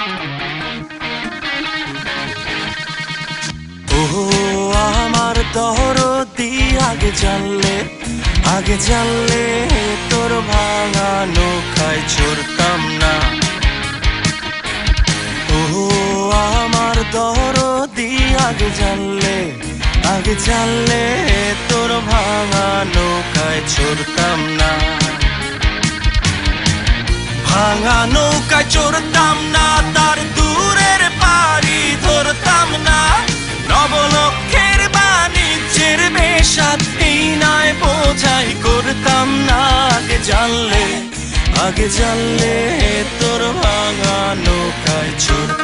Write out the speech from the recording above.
ও আমার দরদি, আগে জানলে আগে জানলে তোর ভাঙা নৌকায় চড়তাম না। ও আমার দরদি, আগে জানলে আগে জানলে তোর ভাঙা নৌকায় চড়তাম না। ভাঙা নৌকায় না, তার দূরের পাড়ি ধরতাম না। নবলক্ষের বাণিজ্যের বেশাদ এই নয় করতাম না। আগে জানলে আগে জানলে তোর ভাঙা নৌকায় চড়তাম